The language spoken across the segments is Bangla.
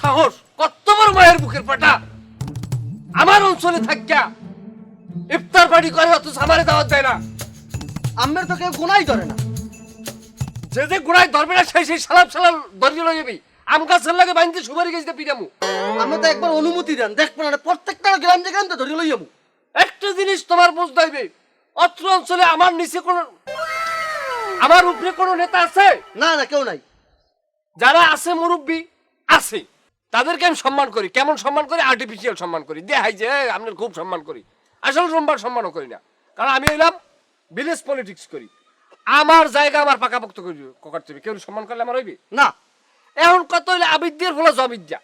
সাহস কত বড় মায়ের বুকের পাটা। আমার অঞ্চলে থাকিয়া ইফতার পার্টি করে অথচ আমারে দাওয়াত দেয় না। আমের তো কেউ গুনাই ধরে না। যে যে গোড়ায় ধরবে না সেই সেই সালাম সালাম ধরিয়ে লই যাবি। আম গাছের লাগে বাইন্দে সুপারি গেছে পিরামু। আমরা তো একবার অনুমতি দেন দেখবেন না প্রত্যেকটা গ্রাম যে গ্রাম তো ধরে লই যাব। একটা জিনিস তোমার বুঝতে হইবে অত্র অঞ্চলে আমার নিচে কোন আমার উপরে কোনো নেতা আছে? না না কেউ নাই। যারা আছে মুরব্বী আছে। তাদেরকে আমি সম্মান করি। কেমন সম্মান করি? আর্টিফিশিয়াল সম্মান করি। দেখাই যে "এই, আপনার খুব সম্মান করি। আসলে রোমবার সম্মানও করি না। কারণ আমি হইলাম ভিলেজ পলিটিক্স করি। আমার জায়গা আমার পাকাপোক্ত করি করতে হবে কেউ সম্মান করলে আমার হইবে? না। এখন কত হইলে? আবিদ্যের ফলে জবিদ্যা।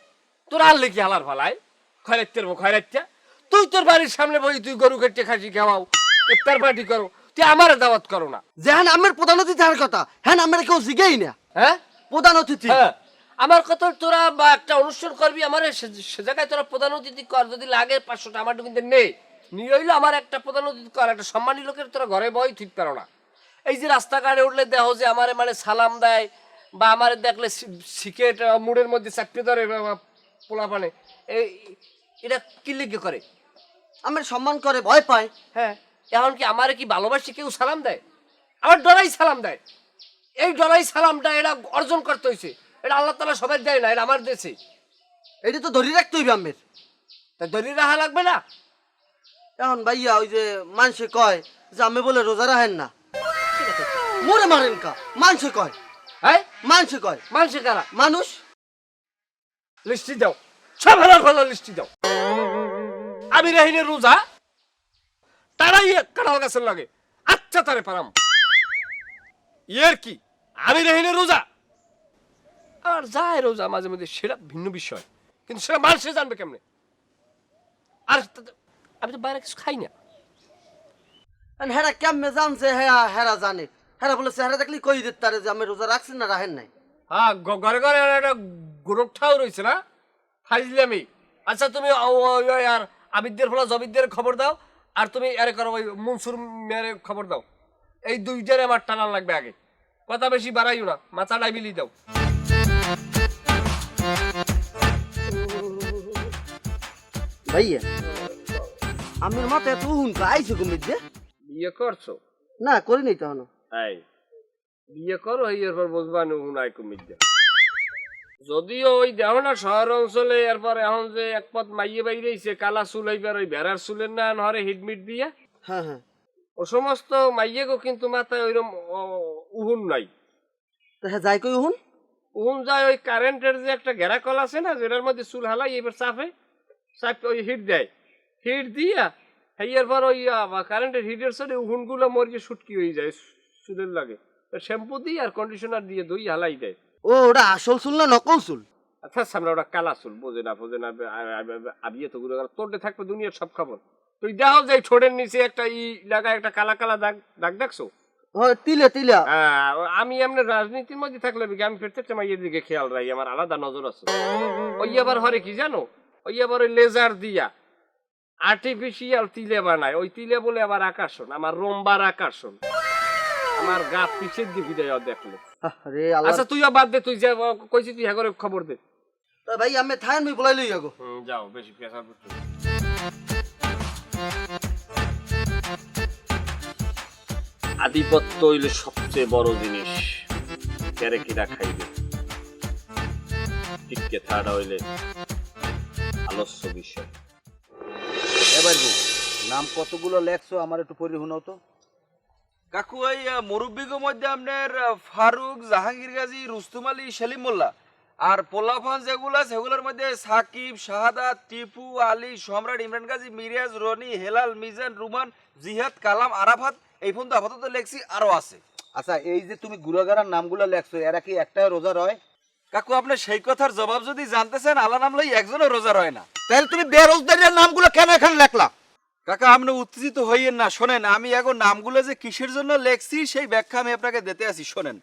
তোর আর লেখি হালার ফালাই খয়রাত্তের খয়রাত্যা তুই তোর বাড়ির সামনে বই তুই গরু কেটে খাসি খাওয়াও ইফতার পার্টি করো। তুই আমার দাওয়াত করো না। যেহান আমের প্রধান অতিথি কথা। হ্যাঁ আমের কেউ জিগেই না। হ্যাঁ? প্রধান অতিথি। হ্যাঁ। আমার কথা তোরা বা একটা অনুষ্ঠান করবি আমার সে- জায়গায় তোরা প্রধান অতিথি কর যদি লাগে পাঁচশো টাকা আমার কিন্তু নেই নিয়ে হইল আমার একটা প্রধান অতিথি কর একটা সম্মানী লোকের তোরা ঘরে বই ঠিক পারো না। এই যে রাস্তাঘাটে উঠলে দেখো যে আমারে মানে সালাম দেয় বা আমার দেখলে সিকেট মুড়ের মধ্যে চাপতে ধরে পোলা পানে এই এটা কি লিখে করে? আমার সম্মান করে ভয় পায়। হ্যাঁ এখন কি আমারে কি ভালোবাসি কেউ সালাম দেয়? আমার ডরাই সালাম দেয়। এই ডরাই সালামটা এটা অর্জন করতে হয়েছে এটা আল্লাহ তালা সবাই দেয় না এটা আমার দেশে। এটা তো ধরে রাখতে হইবে আমের তা দলিল রাখা লাগবে না? এখন ভাইয়া ওই যে মানুষে কয় যে আমি বলে রোজা রাখেন না। মোরে মারেন কা মানুষে কয়। হ্যাঁ? মানুষে কয়। মানুষে কারা? মানুষ। লিস্টি দাও। সব হাজার ভালো লিস্টি দাও। আমি রাহিনে রোজা তারাই কাঁঠাল গাছের লাগে। আচ্ছা তারে পারাম। ইয়ের কি? আমি রাহিনে রোজা? আর যায় রোজা মাঝে মধ্যে সেটা ভিন্ন বিষয়। কিন্তু সেটা মানুষে জানবে কেমনে? আর আমি তো বাইরে কিছু খাই না। হেরা কেমনে জানছে হেরা জানে। হেরা বলেছে হেরা দেখলি কই দিতে তারে যে আমি রোজা রাখছেন না রাখেন নাই? হ্যাঁ ঘরে ঘরে একটা রয়েছে না? ফাইজলামি। আচ্ছা তুমি আর আবিদ্যের ফলে জবিদ্যের খবর দাও আর তুমি আরে করো ওই মনসুর মেয়ের খবর দাও। এই দুইটারে আমার টানা লাগবে আগে। কথা বেশি বাড়াইও না মাথা ডাইবিলি দাও। ভাইয়া আমের মাথা এত উহুন আইছে কুমির যে? বিয়ে করছ? না করি নাই তখন। এই বিয়ে করো এই এরপর বুঝবা নাই কুমির যদিও ওই দেখো না শহর অঞ্চলে এরপর এখন যে এক পথ মাইয়ে বাইরেছে কালা চুল এইবার ওই ভেড়ার চুলের না নহরে হিটমিট দিয়া। হ্যাঁ হ্যাঁ। ও সমস্ত মাইয়েগো কিন্তু মাথায় ওইরকম উহুন নাই। তো হ্যাঁ যাই কই উহুন? উহুন যায় ওই কারেন্টের যে একটা ঘেরা কল আছে না যেটার মধ্যে চুল হালাই এবার চাপে। চাপ ওই হিট দেয়। হিট দিয়া হেয়ার পর ওই কারেন্টের হিটের সাথে উহুনগুলো মরিয়ে সুটকি হয়ে যায় সুদের লাগে। শ্যাম্পু দিয়ে আর কন্ডিশনার দিয়ে ধুই হালাই দেয়। ও ওটা আসল চুল না নকল চুল? আচ্ছা সামনে ওটা কালা চুল বোঝে না বোঝে না আবিয়ে তো গুলো তোরতে থাকবে দুনিয়ার সব খবর। তুই দেখো যে ঠোঁটের নিচে একটা ই লাগা একটা কালা কালা দাগ দাগ দেখছ? তিলে তিলা। হ্যাঁ, আমি এমনি রাজনীতির মধ্যে থাকলে আমি ফিরতে চাই এর দিকে খেয়াল রাখি আমার আলাদা নজর আছে। ওই আবার হরে কি জানো? ওই আবার ওই লেজার দিয়া আর্টিফিশিয়াল তিলে বানায়। ওই তিলে বলে আবার আকর্ষণ আমার রোমবার আকর্ষণ। আমার গা পিছের দিকে দেয় দেখলে। আরে আল্লাহ। আচ্ছা তুইও বাদ দে তুই যা কইছি তুই হ্যাঁ করে খবর দে। ভাই আমি থাইন মই বলাই লই আগো যাও বেশি পেশা করছ আধিপত্য হইলে সবচেয়ে বড় জিনিস। কেরে কিরা খাইবে? টিকে থাড়া হইলে। আলস্য বিষয়। এবার বউ, নাম কতগুলো লেখছো? আমার একটু শোনাও তো। কাকু এই মুরব্বীগের মধ্যে আপনার ফারুক জাহাঙ্গীর গাজী রুস্তুম আলী সেলিম মোল্লা। আর পোলাফান যেগুলো আছে সেগুলোর মধ্যে সাকিব শাহাদাত টিপু আলী সম্রাট ইমরান গাজী মিরাজ রনি হেলাল মিজান রুমান জিহাদ কালাম আরাফাত এই ফোন তো আপাতত লেখছি আরও আছে। আচ্ছা এই যে তুমি গুড়াগাড়ার নামগুলো লেখছো এরা কি একটা রোজা রয়? কাকু, আপনি সেই কথার জবাব যদি জানতে চান আল্লাহ নাম লই একজনও রোজা রয় না। তাহলে তুমি বেরোজগারের নামগুলো কেন এখানে লেখলা? কাকা, আপনি উত্তেজিত হইয়েন না, শোনেন, আমি এখন নামগুলো যে কিসের জন্য লেখছি, সেই ব্যাখ্যা আমি আপনাকে দিতে আছি, শোনেন।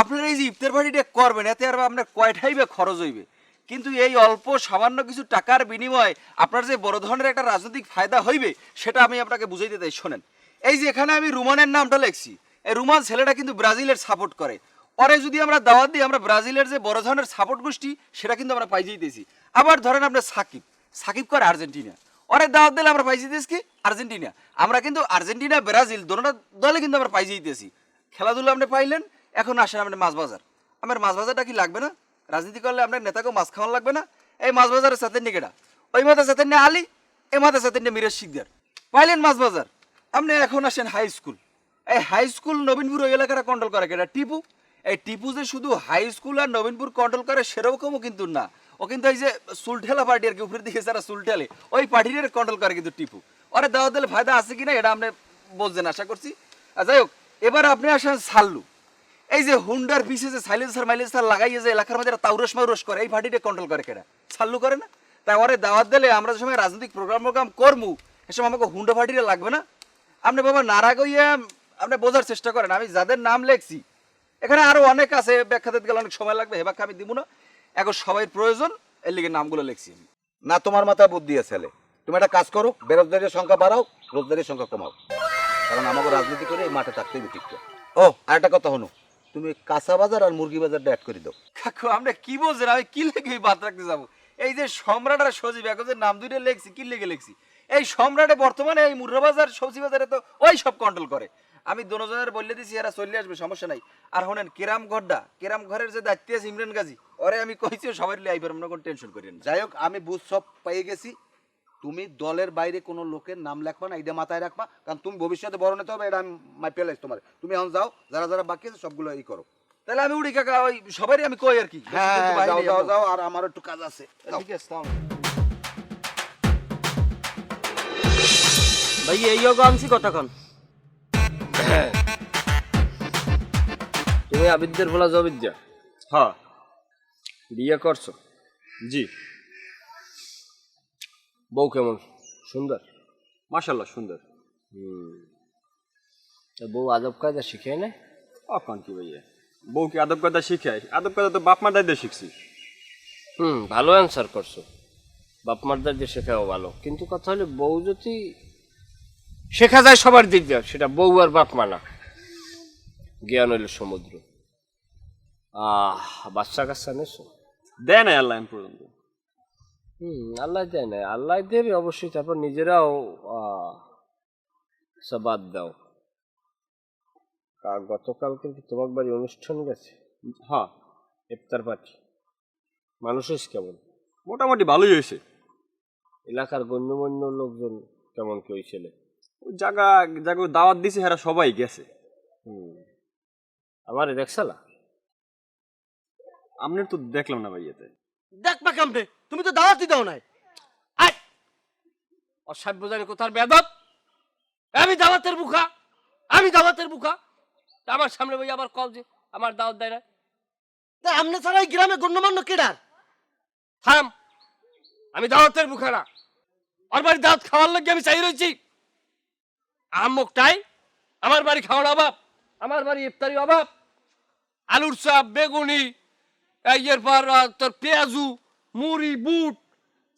আপনার এই যে ইফতার পার্টিটা করবেন, এতে আর আপনার কয়টাই বা খরচ হইবে? কিন্তু এই অল্প সামান্য কিছু টাকার বিনিময়ে আপনার যে বড় ধরনের একটা রাজনৈতিক ফায়দা হইবে, সেটা আমি আপনাকে বুঝাইতে চাই, শোনেন। এই যে এখানে আমি রুমানের নামটা লেখছি, এই রুমান ছেলেটা কিন্তু ব্রাজিলের সাপোর্ট করে। পরে যদি আমরা দাওয়াত দিই, আমরা ব্রাজিলের যে বড় ধরনের সাপোর্ট গোষ্ঠী, সেটা কিন্তু আমরা পাই যেতেছি আবার ধরেন আপনার সাকিব সাকিব করে আর্জেন্টিনা। অনেক দাওয়াত দিলে আমরা পাই যেতেছি কি? আর্জেন্টিনা। আমরা কিন্তু আর্জেন্টিনা, ব্রাজিল দোনোটা দলে কিন্তু আমরা পাই যেতেছি খেলাধুলা আপনি পাইলেন, এখন আসেন আপনি মাছ বাজার আমার মাছ বাজারটা কি লাগবে না? রাজনীতি করলে আপনার নেতাকেও মাছ খাওয়ান লাগবে না? এই মাছ বাজারের সাথে নিয়ে কেটা ওই মাথা সাথে নিয়ে আলী, এই মাথা সাথে নিয়ে মিরাজ শিকদার। পাইলেন মাছ বাজার আপনি এখন আসেন হাই স্কুল এই হাই স্কুল নবীনপুর ওই এলাকাটা কন্ট্রোল করে কেটা টিপু? এই টিপু যে শুধু হাই স্কুল আর নবীনপুর কন্ট্রোল করে সেরকমও কিন্তু না। ও কিন্তু এই যে সুলঠেলা পার্টি আর কি, উপরের দিকে যারা সুলঠেলে ওই পার্টির কন্ট্রোল করে কিন্তু টিপু। ওরা দেওয়া দিলে ফায়দা আছে কিনা এটা আপনি বলছেন, আশা করছি। আর যাই হোক, এবার আপনি আসেন সাল্লু। এই যে হুন্ডার পিছে যে সাইলেন্সার মাইলেন্সার লাগাইয়ে যে এলাকার মধ্যে তাউরস মাউরস করে, এই পার্টিটা কন্ট্রোল করে কেটা সাল্লু করে না? তাই ওরে দাওয়াত দিলে আমরা যে সময় রাজনৈতিক প্রোগ্রাম প্রোগ্রাম করমু, এ সময় আমাকে হুন্ডা পার্টিটা লাগবে না? আপনি বাবা নারাগ হইয়া আপনি বোঝার চেষ্টা করেন, আমি যাদের নাম লেখছি এখানে আরও অনেক আছে, ব্যাখ্যা দিতে গেলে অনেক সময় লাগবে হেবাক আমি দিব না। এখন সবাই প্রয়োজন, এর লিগে নামগুলো লিখছি। না তোমার মাথায় বুদ্ধি আছে তুমি একটা কাজ করো, বেরোজগারের সংখ্যা বাড়াও, রোজগারের সংখ্যা কমাও। কারণ আমাকে রাজনীতি করে এই মাঠে থাকতেই ঠিক ও আর একটা কথা হনো তুমি কাঁচা বাজার আর মুরগি বাজারটা অ্যাড করে দাও। কাকু, আমরা কি বলছেন? আমি কি লেগে বাদ রাখতে যাব? এই যে সম্রাট আর সজীব, এখন যে নাম দুইটা লেখছি, কি লেগে লেখছি? এই সম্রাটে বর্তমানে এই মুর্রাবাজার সবজি বাজারে তো ওই সব কন্ট্রোল করে। আমি দোনোজনের বললে দিছি এরা চলে আসবে সমস্যা নাই। আর হনেন কেরাম ঘরটা কেরাম ঘরের যে দায়িত্ব আছে ইমরান গাজী ওরে আমি কইছি সবাই লাই আইবার মনে কোনো টেনশন করেন যাই হোক আমি বুঝ সব পেয়ে গেছি। তুমি দলের বাইরে কোনো লোকের নাম লেখবা না এটা মাথায় রাখবা কারণ তুমি ভবিষ্যতে বড় নেতা হবে এটা আমি পেলাইছি তোমার। তুমি এখন যাও যারা যারা বাকি আছে সবগুলো ই করো। তাহলে আমি উড়ি কাকা ওই সবারই আমি কই আর কি? হ্যাঁ যাও যাও যাও। আর আমার একটু কাজ আছে। ঠিক আছে তাও। ভাই এই আনছি কতক্ষণ তুমি আবিদ্যের বলা জবিদ্যা হ্যাঁ। বিয়ে করছ? জি। বউ কেমন? সুন্দর? মাশাল্লাহ সুন্দর। তা বউ আদব কায়দা শিখে না? অকন কি ভাইয়া? বউকে আদব কায়দা শিখাই আদব কায়দা তো বাপ মার দায়িত্ব শিখছি। হুম ভালো অ্যান্সার করছ। বাপ মারদার দিয়ে শেখাও ভালো। কিন্তু কথা হলো বউ যদি শেখা যায় সবার দিক দিয়ে সেটা বউ আর বাপ মানা। জ্ঞান হইল সমুদ্র। আহ বাচ্চা কাচ্চা নেছো? দেয় না আল্লাহ পর্যন্ত। হুম আল্লাহ দেয় না আল্লাহ দেবে অবশ্যই তারপর নিজেরাও বাদ দাও। গতকাল কিন্তু তোমার বাড়ি অনুষ্ঠান গেছে? হ্যাঁ। ইফতার পার্টি। মানুষ হয়েছে কেমন? মোটামুটি ভালোই হয়েছে। এলাকার গণ্যমান্য লোকজন কেমন কি ওই ছেলে? ওই জায়গা জায়গা দাওয়াত দিছে হেরা সবাই গেছে। হুম। আমার দেখছালা আপনার তো দেখলাম না ভাইয়াতে দেখবা কেমনে? তুমি তো দাওয়াতই দাও নাই। আয়! অসাব্য জানি কোথার বেদব। আমি দাওয়াতের বুকা। আমি দাওয়াতের বুকা। তা আমার সামনে বই আবার কল যে আমার দাওয়াত দেয় না। তা আমনে ছাড়া এই গ্রামে গণ্যমান্য কেডার? থাম। আমি দাওয়াতের বুকা না। ওর বাড়ি দাওয়াত খাওয়ার লাগে আমি চাই রয়েছি আমুকটাই আমার বাড়ি খাওয়ার অভাব আমার বাড়ি ইফতারি অভাব আলুর চাপ বেগুনি এরপর তোর পেঁয়াজু মুড়ি বুট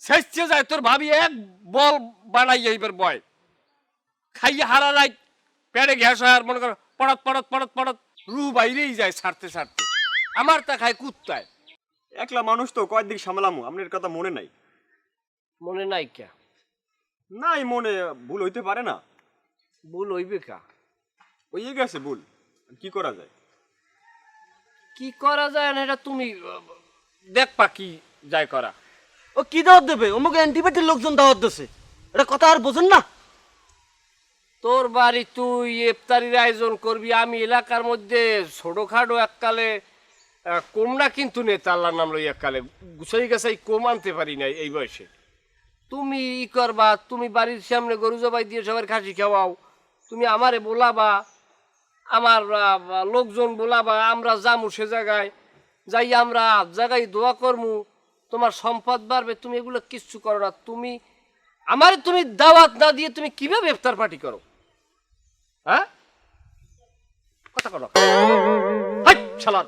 শেষে যায় তোর ভাবি এক বল বানাই এইবার বয়। খাইয়ে হারা লাই পেটে ঘ্যাস হয় আর মনে কর পড়ত পড়ত পড়ত পড়ত রু বাইরেই যায় ছাড়তে ছাড়তে আমার তা খায় কুত্তায়। একলা মানুষ তো কয়েকদিন সামলামু আপনার কথা মনে নাই। মনে নাই কে? নাই মনে ভুল হইতে পারে না। ভুল হইবে কা? ওই গেছে ভুল কি করা যায়? কি করা যায় না এটা তুমি দেখবা কি যায় করা। ও কি দাওয়াত দেবে? অমুক অ্যান্টিবায়োটিক লোকজন দাওয়াত দিছে। এটা কথা আর বোঝেন না। তোর বাড়ি তুই ইফতারির আয়োজন করবি আমি এলাকার মধ্যে ছোটখাটো এককালে কোমরা কিন্তু নেতা আল্লাহর নাম লই এককালে। গুছাই গেছাই কম আনতে পারি নাই এই বয়সে। তুমি ই করবা তুমি বাড়ির সামনে গরু জবাই দিয়ে সবার খাসি খাওয়াও। তুমি আমারে বলাবা, আমার লোকজন বলাবা, আমরা যামু সে জায়গায়। যাই আমরা জায়গায় দোয়া করমু, তোমার সম্পদ বাড়বে, তুমি এগুলো কিচ্ছু করো না। তুমি, আমারে তুমি দাওয়াত না দিয়ে তুমি কীভাবে ইফতার পার্টি করো? হ্যাঁ? কথা কোনো শালা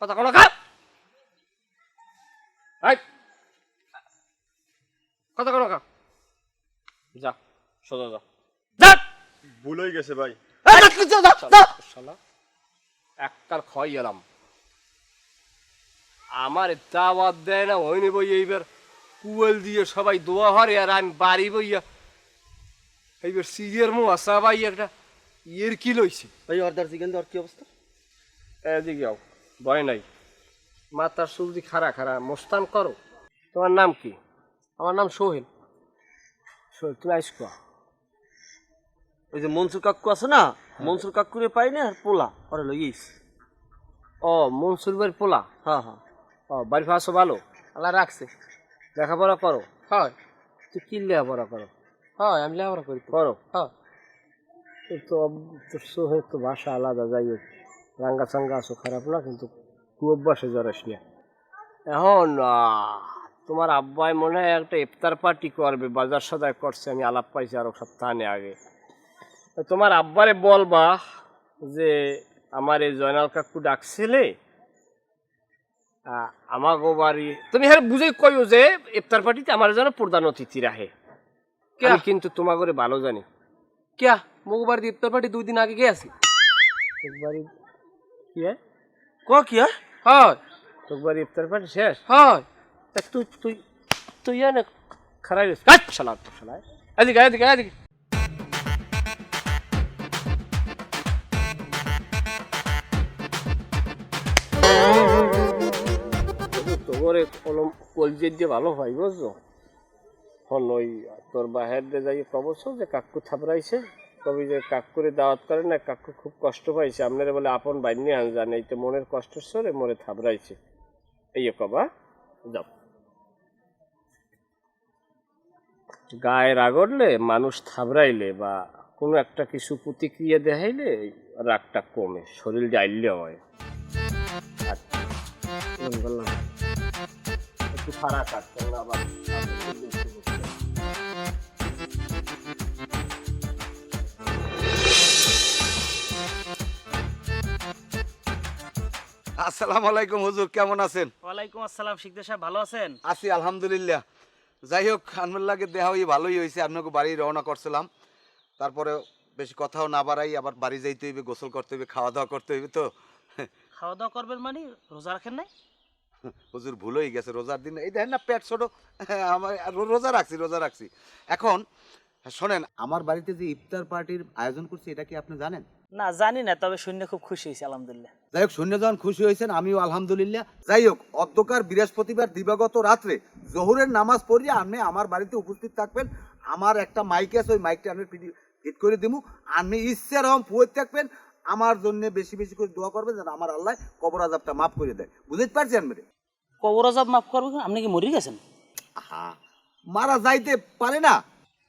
কথা কোনো কথা কোনো যা, সোজা যা। ভুল হয়ে গেছে ভাই। একটার খাই এলাম আমার দাওয়াত দেয় না হয়নি বই এইবার। কুয়েল দিয়ে সবাই দোয়া হরে আর আমি বাড়ি বইয়া এইবার সিজের মো আসা ভাই একটা। ইয়ের কি লইছে? ভাই অর্ডার চিকেন দেওয়ার কি অবস্থা? এদিকে যাও ভয় নাই। মাথার চুলদি খারা খারা মোস্তান করো। তোমার নাম কি? আমার নাম সোহেল। সোহেল তুমি আইস কোয়া? ওই যে মনসুর কাকু আছে না মনসুর কাকুরে পাই না আর পোলা ওরে লইস ও মনসুর ভাইয়ের পোলা? হ্যাঁ হ্যাঁ। ও বাড়ি ফাঁসো ভালো? আল্লাহ রাখছে। লেখাপড়া করো? হয়। তুই কি লেখাপড়া করো? হয় আমি লেখাপড়া করি করো। হ্যাঁ। তোর তো তোর সোহেল তো ভাষা আলাদা যাই হোক। রাঙ্গা চাঙ্গা আছো খারাপ না কিন্তু খুব অভ্যাসে জড়াস না এখন তোমার আব্বাই মনে হয় একটা ইফতার পার্টি করবে বাজার সদায় করছে আমি আলাপ পাইছি আরও সপ্তাহে আগে। তোমার আব্বারে বলবা যে আমার এই জয়নাল কাকু ডাকছিলে আমাগো বাড়ি। তুমি হ্যাঁ বুঝে কইও যে ইফতার পার্টিতে আমার যেন প্রধান অতিথি রাহে। আমি কিন্তু তোমার করে ভালো জানি। কিয়া? মগবার দিয়ে ইফতার পার্টি দুই দিন আগে গিয়ে একবারই কি ক কি হয়। একবার ইফতার পার্টি শেষ? হয়। তুই তুই তুই খারাপ তো শালা এদিকে এদিকে এদিকে। তোর কলম কলজের দিয়ে ভালো হয়, বুঝছ? হন ওই তোর বাহের দিয়ে যাই কবছ যে কাকু থাপড়াইছে, কবি যে কাকুরে দাওয়াত করে না, কাকু খুব কষ্ট পাইছে। আপনারা বলে, আপন বাইনি আন জানে এই তো মনের কষ্ট সরে মরে থাপড়াইছে। এই কবা যাও। গায়ে রাগড়লে মানুষ থাবড়াইলে বা কোনো একটা কিছু প্রতিক্রিয়া দেখাইলে রাগটা কমে, শরীর জাইলে হয়। বললাম। আসতে হবে আবার আসসালামু আলাইকুম হুজুর কেমন আছেন? ওয়ালাইকুম আসসালাম শিকদার সাহেব ভালো আছেন? আছি আলহামদুলিল্লাহ। যাই হোক আনমের দেহা হয়ে ভালোই হয়েছে আপনাকে বাড়ি রওনা করছিলাম। তারপরে বেশি কথাও না বাড়াই আবার বাড়ি যাইতে হইবে গোসল করতে হইবে খাওয়া দাওয়া করতে হইবে তো। খাওয়া দাওয়া করবেন মানে? রোজা রাখেন নাই? হুজুর ভুল হয়ে গেছে রোজার দিন এই দেখেন না পেট ছোট। আমার রোজা রাখছি রোজা রাখছি। এখন শোনেন আমার বাড়িতে যে ইফতার পার্টির আয়োজন করছি এটা কি আপনি জানেন? না জানি না তবে শুনে খুব খুশি হয়েছি আলহামদুলিল্লাহ। যাই হোক শূন্য যখন খুশি হয়েছেন আমিও আলহামদুলিল্লাহ। যাই হোক অধ্যকার বৃহস্পতিবার দিবাগত রাত্রে জোহরের নামাজ পড়িয়ে আপনি আমার বাড়িতে উপস্থিত থাকবেন। আমার একটা মাইক আছে ওই মাইকটা আপনি ফিট করে দিব আপনি ইচ্ছে রকম ফুয়ে থাকবেন। আমার জন্য বেশি বেশি করে দোয়া করবেন যেন আমার আল্লাহ কবর আজাবটা মাফ করে দেয়। বুঝতে পারছেন মেরে কবর আজাব মাফ করবেন আপনি কি মরে গেছেন? হা মারা যাইতে পারে না?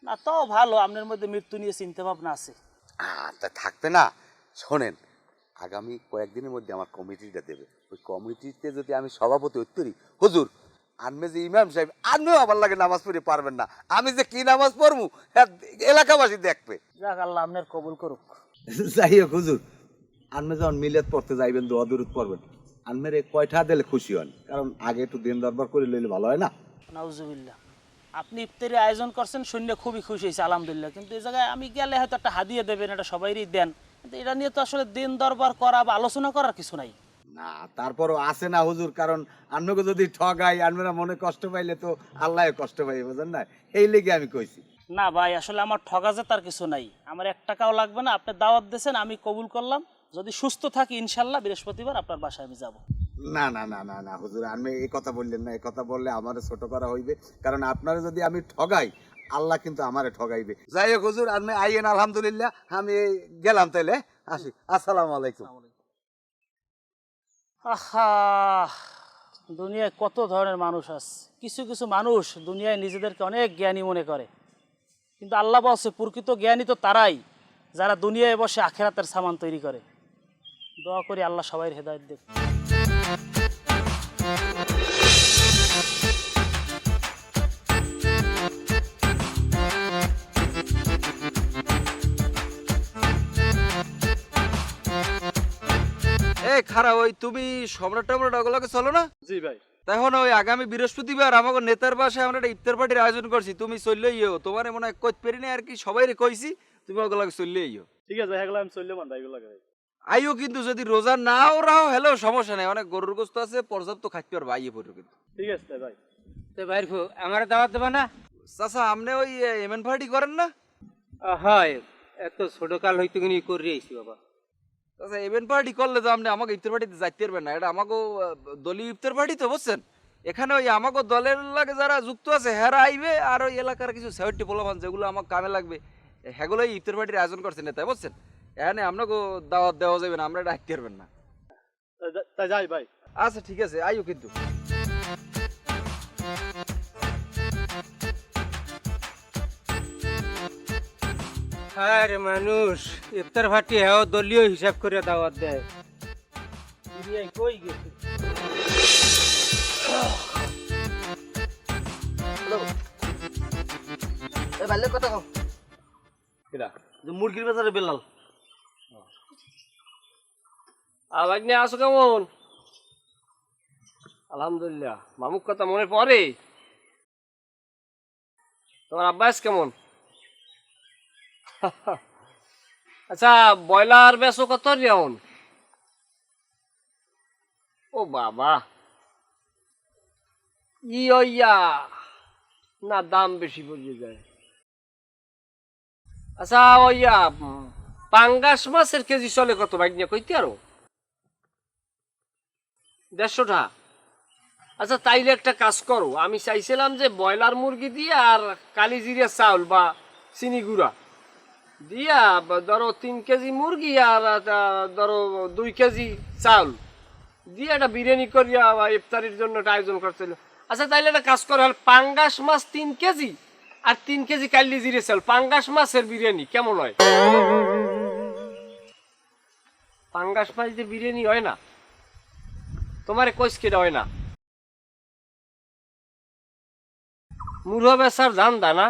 না তো ভালো আপনার মধ্যে মৃত্যু নিয়ে চিন্তা ভাবনা আছে তা থাকবে না। শোনেন আগামী কয়েকদিনের মধ্যে আমার কমিটিটা দেবে। ওই কমিটিতে যদি আমি সভাপতি হতে পারি হুজুর আনমে যে ইমাম সাহেব আনমেও আবার লাগে নামাজ পড়ে পারবেন না। আমি যে কি নামাজ পড়ব হ্যাঁ এলাকাবাসী দেখবে। যাক আল্লাহ আপনার কবুল করুক। যাই হোক হুজুর। আনমে যখন মিলাদ পড়তে যাইবেন দোয়া দূরত পড়বেন আনমের কয়টা দিলে খুশি হন? কারণ আগে একটু দিন দরবার করে লইলে ভালো হয় না? নাউজুবিল্লাহ। আপনি ইফতারি আয়োজন করছেন শুনে খুবই খুশি হয়েছে আলহামদুলিল্লাহ। কিন্তু এই জায়গায় আমি গেলে হয়তো একটা হাদিয়ে দেবেন এটা সবাইরই দেন। কিন্তু এটা নিয়ে তো আসলে দিন দরবার করা বা আলোচনা করার কিছু নাই। না তারপরও আসে না হুজুর কারণ আনমেকে যদি ঠগাই আনমেরা মনে কষ্ট পাইলে তো আল্লাহ কষ্ট পাই বুঝেন না? এই লেগে আমি কইছি। না ভাই আসলে আমার ঠগাজে তার কিছু নাই। আমার এক টাকাও লাগবে না আপনি দাওয়াত দিয়েছেন আমি কবুল করলাম। যদি সুস্থ থাকি ইনশাল্লাহ বৃহস্পতিবার আপনার বাসায় আমি যাব। না না না না না হুজুর আমি এই কথা বললেন না এই কথা বললে আমার ছোট করা হইবে। কারণ আপনারে যদি আমি ঠগাই আল্লাহ কিন্তু আমারে ঠগাইবে। যাই হোক হুজুর আপনি আইয়েন আলহামদুলিল্লাহ আমি গেলাম তাইলে আসি। আসসালামু আলাইকুম। আহা দুনিয়ায় কত ধরনের মানুষ আছে। কিছু কিছু মানুষ দুনিয়ায় নিজেদেরকে অনেক জ্ঞানী মনে করে। কিন্তু আল্লাহ বলছে প্রকৃত জ্ঞানী তো তারাই যারা দুনিয়ায় বসে আখেরাতের সামান তৈরি করে। দোয়া করি আল্লাহ সবাই হেদায়ত দেখ এই খারা ওই তুমি সম্রাট টমরাট ওগুলোকে চলো না? জি ভাই। তখন ওই আগামী বৃহস্পতিবার আমাকে নেতার বাসায় আমরা একটা ইফতার পার্টির আয়োজন করছি। তুমি চললে ইও তোমার মনে হয় কইতে পারি না আর কি সবাই কইছি তুমি ওগুলোকে চললে ইও ঠিক আছে এগুলো আমি চললে মান ভাই এগুলো আইও কিন্তু যদি রোজা নাও রাও হলেও সমস্যা নেই। অনেক গরুর গোস্ত আছে পর্যাপ্ত খাইতে পারব আইয়ে পড়ো কিন্তু। ঠিক আছে ভাই। তো বাইর আমার দাওয়াত দেবা না? চাচা আপনি ওই এমএন পার্টি করেন না? হয়। এত ছোট কাল হইতে কিনি করে আইছি বাবা। আচ্ছা ইভেন্ট পার্টি করলে তো আপনি আমাকে ইফতার পার্টিতে যাইতে পারবেন না। এটা আমাকেও দলীয় ইফতার পার্টি তো বুঝছেন? এখানে ওই আমাকে দলের লাগে যারা যুক্ত আছে হেরা আইবে আর ওই এলাকার কিছু সেভেন্টি পোলাপান যেগুলো আমার কামে লাগবে সেগুলোই ইফতার পার্টির আয়োজন করছেন তাই বুঝছেন? এখানে আপনাকে দাওয়াত দেওয়া যাবে না আমরা এটা আইতে পারবেন না। তাই যাই ভাই। আচ্ছা ঠিক আছে আইও কিন্তু। আরে মানুষ ইফতার ভাটি হ্যাঁ দলীয় হিসাব করে দাওয়াত দেয়। কই গেছে? কথা যে মুরগির বাজারে বেলাল। নিয়ে আসো কেমন? আলহামদুলিল্লাহ। মামুক কথা মনে পড়ে? তোমার আব্বাস কেমন? আচ্ছা ব্রয়লার বেসো কত যেমন ও বাবা। ই ওইয়া না, দাম বেশি পড়ে যায়। আচ্ছা ওইয়া পাঙ্গাস মাছের কেজি চলে কত নিয়ে কইতে আরও। দেড়শো টাকা। আচ্ছা তাইলে একটা কাজ করো। আমি চাইছিলাম যে ব্রয়লার মুরগি দিয়ে আর কালিজিরা চাউল বা চিনি গুঁড়া। দিয়া ধরো তিন কেজি মুরগি আর ধরো দুই কেজি চাউল দিয়ে একটা বিরিয়ানি করিয়া ইফতারির জন্য একটা আয়োজন করছিল আচ্ছা তাইলে একটা কাজ করো হল, পাঙ্গাস মাছ তিন কেজি আর তিন কেজি কালি জিরে চাউল পাঙ্গাস মাছের বিরিয়ানি, কেমন হয়? পাঙ্গাস মাছ দিয়ে বিরিয়ানি হয় না? তোমার কইস কেটা হয় না? মুরহ বেসার জান দানা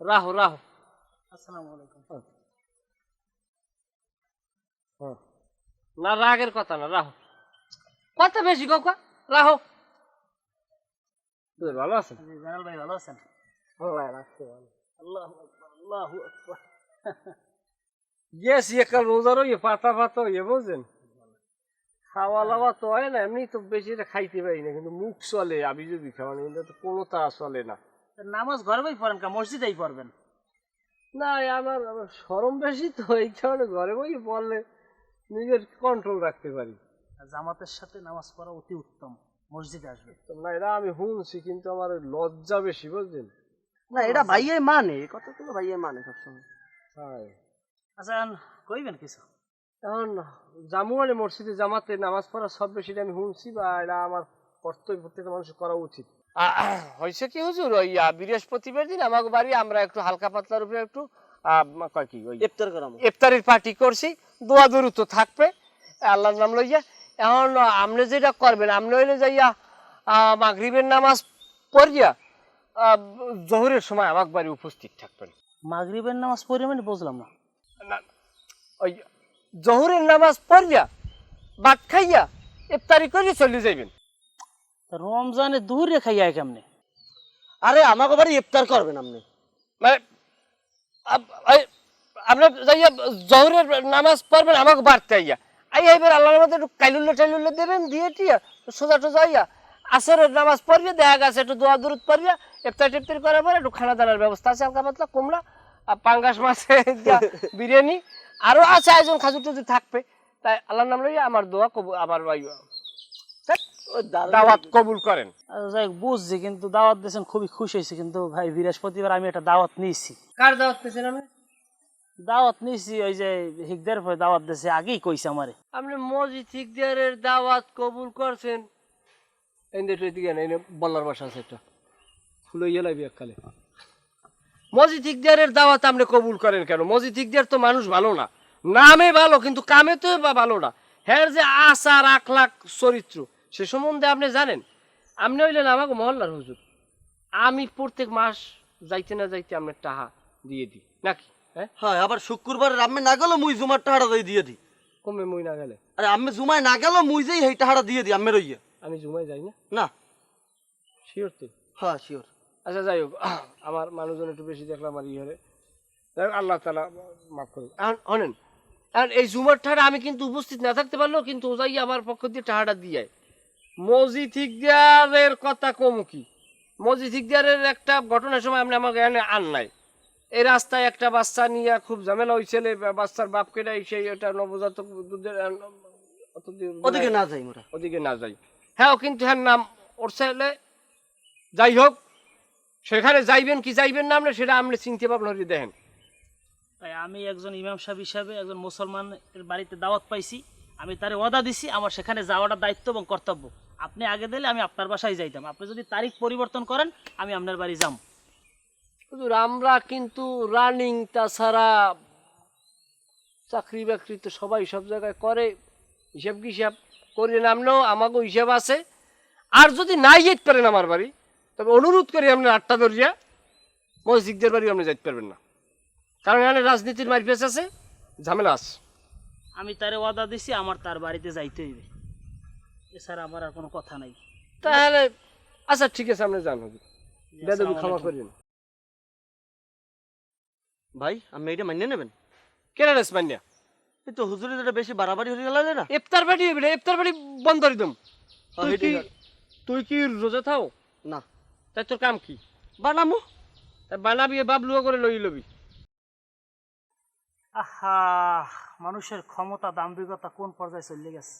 রাহো রাহো। আসসালামু আলাইকুম। না রাগের কথা না রাহো। কথা বেশি কাকা রাহো। তুই ভালো আছেন? জানাল ভাই ভালো আছেন? আল্লাহ রাখতে ভালো। আল্লাহ আল্লাহ আকবার। গেছি রোজারও ইয়ে পাতা পাতা ইয়ে খাওয়া লাওয়া তো হয় না এমনি তো বেশি খাইতে পারি না কিন্তু মুখ চলে আমি যদি খাওয়া না কিন্তু কোনো তা চলে না। নামাজ ঘরে বই পড়েন কা? মসজিদেই পড়বেন? না আমার আমার সরম বেশি তো এই কারণে ঘরে বই বললে নিজের কন্ট্রোল রাখতে পারি। জামাতের সাথে নামাজ পড়া অতি উত্তম। মসজিদে আসবে। না এটা আমি শুনছি কিন্তু আমার লজ্জা বেশি বুঝছেন না এটা ভাইয়ে মানে কথা তো ভাইয়ে মানে সবসময়। হ্যাঁ আচ্ছা কইবেন কিছু? এখন জামু মানে মসজিদে জামাতে নামাজ পড়া সব বেশি আমি শুনছি বা এটা আমার কর্তব্য প্রত্যেকটা মানুষের করা উচিত। হয়েছে কি হুজুর? ওই বৃহস্পতিবার দিন আমাকে বাড়ি আমরা একটু হালকা পাতলার উপরে একটু কি ওই ইফতার করাম। ইফতারির পার্টি করছি দোয়া দূর তো থাকবে আল্লাহর নাম লইয়া। এখন আপনি যেটা করবেন আপনি হইলে যাইয়া মাগরিবের নামাজ পড়িয়া জোহরের সময় আমার বাড়ি উপস্থিত থাকবেন। মাগরিবের নামাজ পড়ে মানে বুঝলাম না। না ওই জোহরের নামাজ পড়িয়া ভাত খাইয়া ইফতারি করে চলে যাইবেন। রমজানে দূর দূরে খাইয়া কেমনে? আরে আমাকে বাড়ি ইফতার করবেন আপনি। মানে আপনার যাইয়া জোহরের নামাজ পড়বেন আমাকে বাড়তে আইয়া। আই এবার আল্লাহর মধ্যে একটু কাইলুল্লা টাইলুল্লা দেবেন দিয়ে টিয়া সোজা টোজা আইয়া আসরের নামাজ পড়িয়া দেখা গেছে একটু দোয়া দূরত পড়িয়া ইফতার টিফতার করার পরে একটু খানা দানার ব্যবস্থা আছে হালকা পাতলা কুমড়া আর পাঙ্গাস মাছে বিরিয়ানি। আরও আছে আয়োজন খাজুর টাজুর থাকবে। তাই আল্লাহর নাম লইয়া আমার দোয়া কবুল আমার ভাই দাওয়াত কবুল করেন। আচ্ছা, যাই বুঝছি কিন্তু দাওয়াত দিয়েছেন খুবই খুশি হয়েছি কিন্তু ভাই বৃহস্পতিবার আমি একটা দাওয়াত নিয়েছি। কার দাওয়াত পেয়েছেন আমি দাওয়াত নিয়েছি ওই যে হিকদের পরে দাওয়াত দিয়েছে আগেই কইছে আমারে। আপনি মসজিদ ঠিকদারের দাওয়াত কবুল করছেন? এটার দিকে না বল্লার বাসা আছে একটা। খুলে ইয়ে লাগবে এককালে। মসজিদ ঠিকদারের দাওয়াত আপনি কবুল করেন কেন? মসজিদ ঠিকদার তো মানুষ ভালো না। নামে ভালো কিন্তু কামে তো বা ভালো না। হ্যাঁ যে আচার আখলাখ চরিত্র সে সম্বন্ধে আপনি জানেন? আপনি হইলেন আমাকে মহল্লার হুজুর। আমি প্রত্যেক মাস যাইতে না যাইতে আপনার টাহা দিয়ে দিই। নাকি? হ্যাঁ? হ্যাঁ আবার শুক্রবার আমি না গেল মুই জুমার টাহাটা দিয়ে দিয়ে দিই। কমে মই না গেলে। আরে আমি জুমায় না গেল মুই যেই এই টাহাটা দিয়ে দিই আমি রইয়া আমি জুমায় যাই না? না। শিওর তো? হ্যাঁ শিওর আচ্ছা যাই হোক আমার মানুষজন একটু বেশি দেখলাম আর ইয়ে যাই আল্লাহ তালা মাফ করুন এখন শোনেন আর এই জুমার ঠাড়া আমি কিন্তু উপস্থিত না থাকতে পারলেও কিন্তু ওজাই আমার পক্ষ দিয়ে টাহাটা দিয়ে মজি ঠিকদারের কথা কম কি? মজি একটা ঘটনার সময় আপনি আমাকে এখানে আন নাই। এই রাস্তায় একটা বাচ্চা নিয়ে খুব ঝামেলা হয়েছিল বাচ্চার বাপকে নাই সেই ওটা নবজাতক দুধের ওদিকে না যাই মোরা। ওদিকে না যাই। হ্যাঁ কিন্তু হ্যাঁ নাম ওর ছেলে। যাই হোক সেখানে যাইবেন কি যাইবেন না আপনি সেটা আপনি চিনতে করে দেখেন। তাই আমি একজন ইমাম সাহেব হিসাবে একজন মুসলমানের বাড়িতে দাওয়াত পাইছি। আমি তারে ওয়াদা দিছি আমার সেখানে যাওয়াটা দায়িত্ব এবং কর্তব্য। আপনি আগে দিলে আমি আপনার বাসায় যাইতাম। আপনি যদি তারিখ পরিবর্তন করেন আমি আপনার বাড়ি যাম। হুজুর আমরা কিন্তু রানিং তাছাড়া চাকরি বাকরি তো সবাই সব জায়গায় করে হিসাব হিসাব করি নামলেও আমাকেও হিসাব আছে। আর যদি নাই যেতে পারেন আমার বাড়ি তবে অনুরোধ করি আপনার আটটা দরিয়া মসজিদদের বাড়ি আপনি যাইতে পারবেন না। কারণ এখানে রাজনীতির মারপেস আছে ঝামেলা আছে। আমি তারে ওয়াদা দিছি আমার তার বাড়িতে যাইতে হইবে। এছাড়া আমার আর কোনো কথা নাই। তাহলে আচ্ছা ঠিক আছে আপনি যান হুজুর। বেদবি ক্ষমা। করিন ভাই আপনি এটা মানিয়ে নেবেন? কেন রেস মান্যা এই তো হুজুরের এটা বেশি বাড়াবাড়ি হয়ে গেল না ইফতার বাড়ি হইবে না, ইফতার বাড়ি বন্ধ করে দম। তুই কি তুই কি রোজা থাও? না। তাই তোর কাম কি? বানামো। বানাবি এ বাবলুয়া করে লই লবি। আহা মানুষের ক্ষমতা দাম্ভিকতা কোন পর্যায়ে চলে গেছে?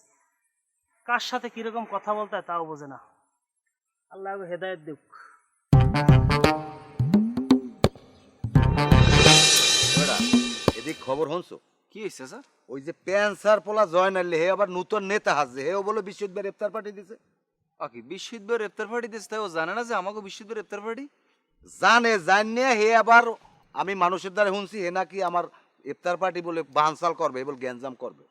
কার সাথে কীরকম কথা বলতে হয় তাও বোঝে না। আল্লাহ হেদায়ত দেখ এদিক খবর হনছো কি হয়েছে স্যার? ওই যে প্যান্সার পোলা হে আবার নতুন নেতা হাসছে হেও বলে বিশ্ববিদ্যালয় ইফতার পার্টি দিছে। ইফতার পার্টি দিচ্ছে তাই ও জানে না যে আমাকে বিশ্ববিদ্যালয়ের ইফতার পার্টি জানে জানে হে আবার আমি মানুষের দ্বারা শুনছি হে নাকি আমার ইফতার পার্টি বলে বানসাল করবে বলে গ্যাঞ্জাম করবে।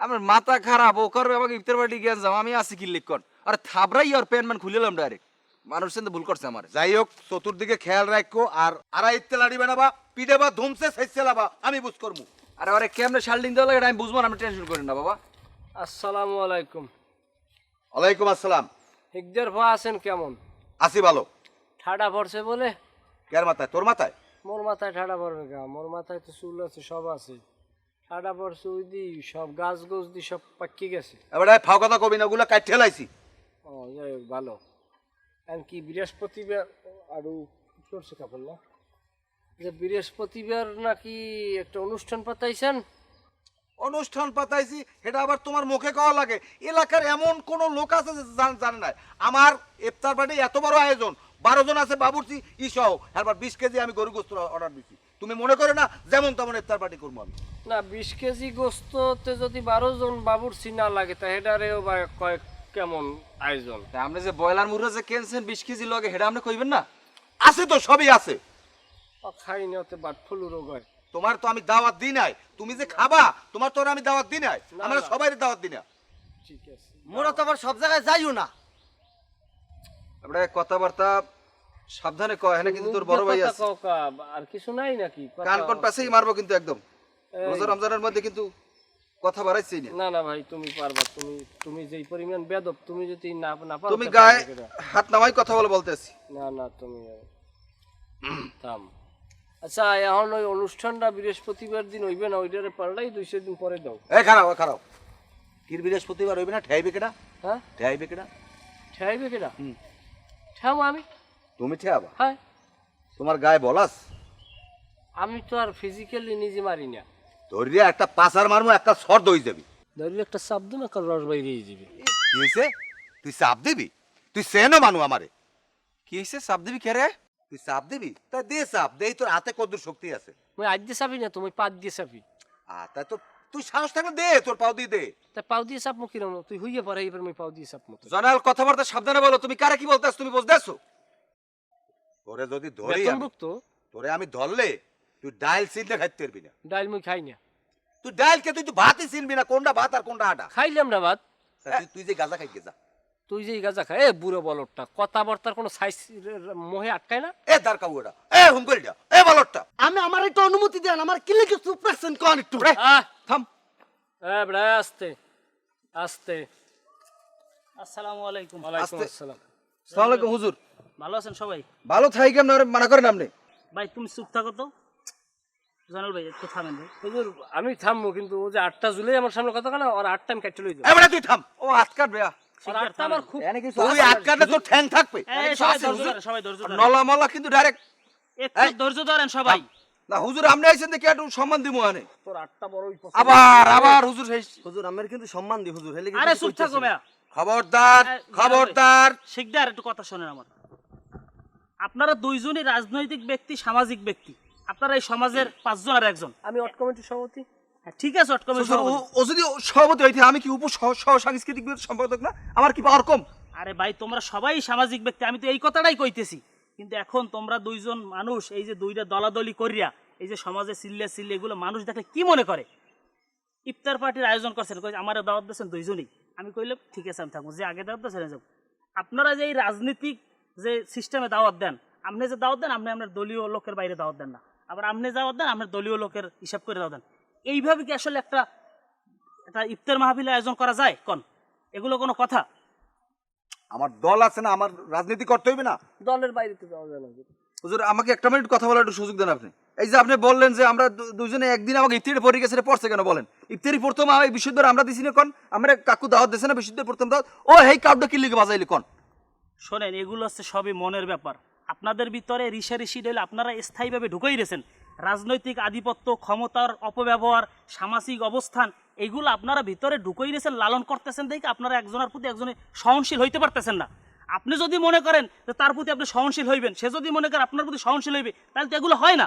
আমার মাথা খারাপ ও করবে আমাকে ইফতার পার্টি গিয়ে যাও আমি আসি কি লিখ কর আরে থাবরাই আর প্যান্ট ম্যান খুলিলাম ডাইরেক্ট মানুষ কিন্তু ভুল করছে আমার। যাই হোক চতুর্দিকে খেয়াল রাখো আর আরা ইত্তে লাড়িবে না বা পিঠে বা ধুমসে শেষে লাবা আমি বুঝ করব আরে আরে কেমনে শালডিং দেওয়া লাগে এটা আমি বুঝব না আমি টেনশন করি না বাবা। আসসালামু আলাইকুম। ওয়ালাইকুম আসসালাম। হিকদার ভা আছেন কেমন? আসি ভালো। ঠাডা পড়ছে বলে? কার মাথায়? তোর মাথায়? মোর মাথায় ঠাডা পড়বে গা মোর মাথায় তো চুল আছে সব আছে। ঠাডা পড়ছে ওই দি সব গাছ গোছ দি সব পাকি গেছে। এবারে ফাও কথা কবি না ওগুলো কাট ঠেলাইছি। ও যাই হোক ভালো। আর কি বৃহস্পতিবার আরও চলছে কাপড় না? যে বৃহস্পতিবার নাকি একটা অনুষ্ঠান পাতাইছেন? অনুষ্ঠান পাতাইছি এটা আবার তোমার মুখে কওয়া লাগে। এলাকার এমন কোন লোক আছে যে জানে না আমার ইফতার পার্টি এত বড় আয়োজন বারো জন আছে বাবুর্চি ই সহ একবার বিশ কেজি আমি গরু গোস্ত অর্ডার দিচ্ছি তুমি মনে করো না যেমন তেমন ইফতার পার্টি করব আমি? না বিশ কেজি গোস্ততে যদি বারো জন বাবুর না লাগে তা হেডারেও বা কয়েক কেমন আয়োজন? তা আপনি যে ব্রয়লার মুরগা যে কেনছেন বিশ কেজি লগে হেটা আপনি কইবেন না? আছে তো সবই আছে। ও খাই না ওতে বাট ফলু রোগ হয়। তোমার তো আমি দাওয়াত দিই নাই। তুমি যে খাবা তোমার তো আর আমি দাওয়াত দিই নাই। আমরা সবাই দাওয়াত দিই না। ঠিক আছে। মোরা তো আবার সব জায়গায় যাইও না। আপনি কথাবার্তা সাবধানে কয় হ্যাঁ কিন্তু তোর বড় ভাই আছে? আর কিছু নাই নাকি? কথা- কোন পাশেই মারবো কিন্তু একদম। রোজা রমজানের মধ্যে কিন্তু কথা বাড়াইছি না। না না ভাই তুমি পারবা তুমি তুমি যেই পরিমাণ বেদব তুমি যদি না না পারো তুমি গায়ে হাত নামাই কথা বলে বলতেছি। না না তুমি থাম। আচ্ছা এখন ওই অনুষ্ঠানটা বৃহস্পতিবার দিন হইবে না? ওইটারে পারলাই দুইশো দিন পরে দাও। এ খারাপ খারাপ। কির বৃহস্পতিবার হইবে না? ঠেয়াইবে কেটা হ্যাঁ? ঠেয়াইবে কেটা ঠেয়াইবে কেডা? ঠেয়াবো আমি। তুমি ঠেয়াবা হ্যাঁ। তোমার গায়ে বলাস? আমি তো আর ফিজিক্যালি নিজে মারি না। ধরিয়া একটা পাসার মারমু একটা সর দই যাবি ধরলে একটা চাপ দিন একটা রস বাইরেই যাবে। কি হয়েছে তুই চাপ দিবি? তুই সেনো মানু আমারে। কি হয়েছে সাপ দিবি কে রে? তুই চাপ দিবি? তা দে চাপ দেই তোর হাতে কদ্দুর শক্তি আছে। মই আজ দিয়ে চাপি না তুমি পাত দিয়ে চাপি আর তাই তো তুই সাহস থাকলে দে তোর পাও দিয়ে দে। তা পাও দিয়ে চাপ মুখ কিরম? তুই হইয়ে পারে এবার মই পাও দিয়ে চাপ মতো। জনাল কথাবার্তা সাবধানে বলো তুমি কারে কি বলতেছ তুমি বুঝতেছো তোরে যদি ধরি আমি, বেতনভুক্ত? তোরে আমি ধরলে তুই ডাইল চিনলে খাইতে পারবি না। ডাইল মুই খাই না। তুই ডাইল কে তুই তো ভাতই চিনবি না কোনটা ভাত আর কোনটা আটা? খাইলাম না ভাত। তুই তুই যে গাজা খাইতে যা। তুই যে গাজা খাই এ বুড়ো বলটটা কথাবার্তার কোনো সাইজ মোহে আটকায় না? এ দার কাবুটা এ হুমকরিটা এ বলটটা আমি আমার একটু অনুমতি দেন আমার কি লিখে চুপ রাখছেন কন একটু থাম। এ বড়া আস্তে আস্তে। আসসালামু আলাইকুম। ওয়ালাইকুম আস্তে। আসসালাম। আসসালামু আলাইকুম হুজুর। ভালো আছেন সবাই? ভালো থাই কেমন মানা করেন আপনি। ভাই তুমি চুপ থাকো তো। ভাই একটু থামেন হুজুর আমি থামবো কিন্তু ও যে আটটা জুলে আমার সামনে কথা কেন আর আটটা আমি কেটে লই এবারে তুই থাম। ও হাত কাটবে আটটা আমার খুব তুই আটকাতে তোর ঠ্যাং থাকবে। সবাই ধৈর্য ধরেন সবাই ধৈর্য ধরেন। নলা মলা কিন্তু ডাইরেক্ট একটু ধৈর্য ধরেন সবাই। না হুজুর আপনি আইছেন দেখে একটু সম্মান দিব আনে তোর আটটা বড়ই আবার আবার হুজুর হুজুর আমার কিন্তু সম্মান দি হুজুর। হেলে আরে চুপ থাকো ভাইয়া। খবরদার খবরদার। শিকদার একটু কথা শোনেন আমার। আপনারা দুইজনই রাজনৈতিক ব্যক্তি সামাজিক ব্যক্তি। আপনারা এই সমাজের পাঁচজন আর একজন। আমি অট কমিটির সভাপতি। হ্যাঁ, ঠিক আছে অটকমে হুজুর, ও- ও যদি সভাপতি হইতে আমি কি উপ সহ- সহ সাংস্কৃতিক বিভাগের সম্পাদক না? আমার কি পাওয়ার কম? আরে ভাই তোমরা সবাই সামাজিক ব্যক্তি আমি তো এই কথাটাই কইতেছি। কিন্তু এখন তোমরা দুইজন মানুষ এই যে দুইটা দলাদলি করিয়া এই যে সমাজে চিল্লে চিল্লে এগুলো মানুষ দেখলে কি মনে করে? ইফতার পার্টির আয়োজন করছেন কই আমার দাওয়াত দিয়েছেন দুইজনই। আমি কইলাম ঠিক আছে আমি থাকব। যে আগে দাওয়াত দিয়েছেন যাব আপনারা যে এই রাজনীতিক যে সিস্টেমে দাওয়াত দেন আপনি যে দাওয়াত দেন আপনি আপনার দলীয় লোকের বাইরে দাওয়াত দেন না। আবার আপনি দাওয়াত দেন আপনার দলীয় লোকের হিসাব করে দাওয়াত দেন। এইভাবে কি আসলে একটা একটা ইফতার মাহফিল আয়োজন করা যায়? কোন? এগুলো কোনো কথা? আমার দল আছে না আমার রাজনীতি করতে হইবে না। দলের বাইরে তো যাওয়া যায় না। হুজুর। আমাকে একটা মিনিট কথা বলার একটু সুযোগ দেন আপনি। এই যে আপনি বললেন যে আমরা দুজনে একদিন আমাকে ইফতারি পড়ে গেছে এটা পড়ছে কেন বলেন? ইফতারি প্রথম আমি বিশুদ্ধ আমরা দিছি না কোন? আমরা কাকু দাওয়াত দিছে না বিশুদ্ধ প্রথম দাওয়াত? ও হেই কাউডা কি লিখে বাজাইলি কোন? শোনেন, এগুলো হচ্ছে সবই মনের ব্যাপার। আপনাদের ভিতরে ঋষাঋষি ডেলে আপনারা স্থায়ীভাবে ঢুকেই রেছেন রাজনৈতিক আধিপত্য, ক্ষমতার অপব্যবহার, সামাজিক অবস্থান, এগুলো আপনারা ভিতরে ঢুকেই রেছেন লালন করতেছেন দেখে আপনারা একজনের প্রতি একজনে সহনশীল হইতে পারতেছেন না। আপনি যদি মনে করেন যে তার প্রতি আপনি সহনশীল হইবেন, সে যদি মনে করেন আপনার প্রতি সহনশীল হইবে, তাহলে তো এগুলো হয় না।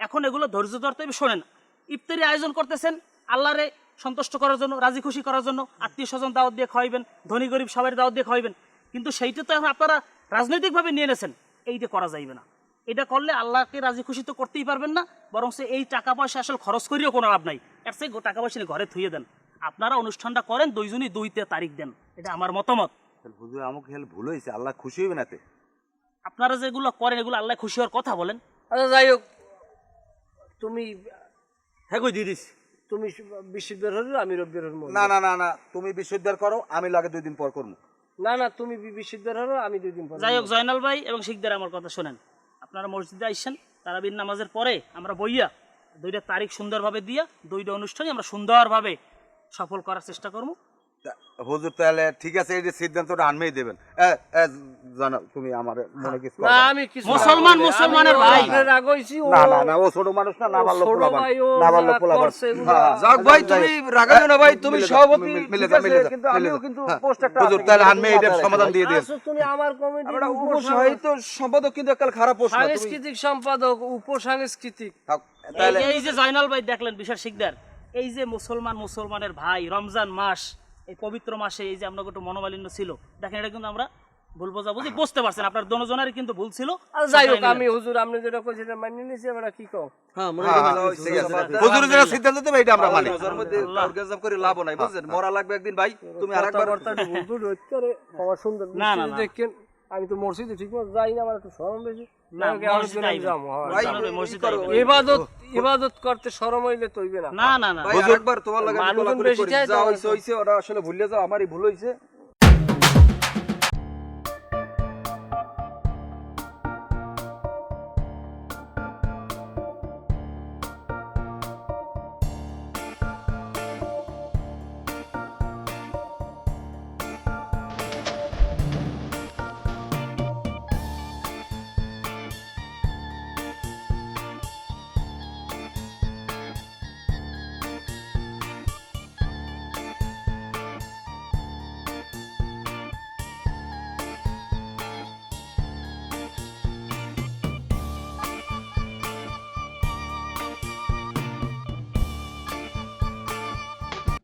এখন এগুলো ধৈর্য ধরতে হবে। শোনেন, ইফতারি আয়োজন করতেছেন, আল্লাহরে সন্তুষ্ট করার জন্য, রাজি খুশি করার জন্য, আত্মীয় স্বজন দাওয়াত দিয়ে খাওয়াইবেন, ধনী গরিব সবাই দাওয়াত দিয়ে খাওয়াইবেন। কিন্তু সেইটা তো এখন আপনারা রাজনৈতিকভাবে নিয়ে নেছেন। এইটা করা যাইবে না। এটা করলে আল্লাহকে রাজি খুশি তো করতেই পারবেন না বরং সে এই টাকা পয়সা আসলে খরচ করিও কোনো লাভ নাই। এর গো- টাকা পয়সা ঘরে থুয়ে দেন। আপনারা অনুষ্ঠানটা করেন দুইজনই দুইতে তারিখ দেন। এটা আমার মতামত। হুজুর আমাকে হেল ভুল হয়েছে আল্লাহ খুশি হইবে না আপনারা যেগুলো করেন এগুলো আল্লাহ খুশি হওয়ার কথা বলেন। আচ্ছা যাই হোক। তুমি হ্যাঁ কই দিয়ে দিস তুমি বিশ্ববিদ্যালয় হলো আমি রব্বির না না না না তুমি বিশ্ববিদ্যালয় করো আমি লাগে দুই দিন পর করব না না তুমি বিবি সিকদার হলো আমি দুই দিন পরে যাই হোক জয়নাল ভাই এবং শিকদার আমার কথা শোনেন। আপনারা মসজিদে আইসেন তারাবির নামাজের পরে আমরা বইয়া দুইটা তারিখ সুন্দরভাবে দিয়া দুইটা অনুষ্ঠানে আমরা সুন্দরভাবে সফল করার চেষ্টা করব। হুজুর তাহলে ঠিক আছে এই যে সিদ্ধান্তটা আনমেই দেবেন। তুমি আমার মনে কিছু। আমি মুসলমান মুসলমানের ভাই। আপনার রাগ হইছি, ও- না না না ও ছোট মানুষ না না ভাই, না এগুলো- হ্যাঁ, যাক ভাই তুমি রাগাইও না ভাই তুমি সভাপতি মিলে- যা, মিলে যা, কিন্তু আমিও কিন্তু হ্যাঁ। পোস্ট একটা হুজুর তাহলে আনমে এটার সমাধান দিয়ে দিন তুমি আমার উপসাহিত্য সম্পাদক কিন্তু একটা খারাপ পোস্ট সাংস্কৃতিক সম্পাদক উপসাংস্কৃতিক। তাহলে যে- এই যে জয়নাল ভাই দেখলেন বিশাল শিকদার। এই যে মুসলমান মুসলমানের ভাই রমজান মাস এই পবিত্র মাসে এই যে আমরা একটু মনোমালিন্য ছিল দেখেন এটা কিন্তু আমরা ভুল বোঝাবুঝি বুঝতে পারছেন। আপনার দনজনারই কিন্তু ভুল ছিল আর যাই হোক আমি হুজুর আপনি যেটা কইছেন সেটা মানিয়ে নিছি আমরা কি কও? হ্যাঁ মনে হ্যাঁ, হয় হ্যাঁ, ঠিক আছে। হুজুর, যেটা সিদ্ধান্ত দেবে এটা আমরা মানি। হুজুর মধ্যে অর্গাজম করে লাভ নাই বুঝছেন? মরা লাগবে একদিন ভাই তুমি আরেকবার হুজুর হচ্ছে রে, সুন্দর। না, না। দেখেন আমি তো মসজিদে ঠিক মতো যাই না আমার একটু শরম বেশি। ইবাদত করতে শরম হইলে তৈবে না। না না না। তোমার লাগে বেশি করি। চায় যা তো হইছে হইছে ওরা আসলে ভুলে যাও আমারই ভুল হইছে।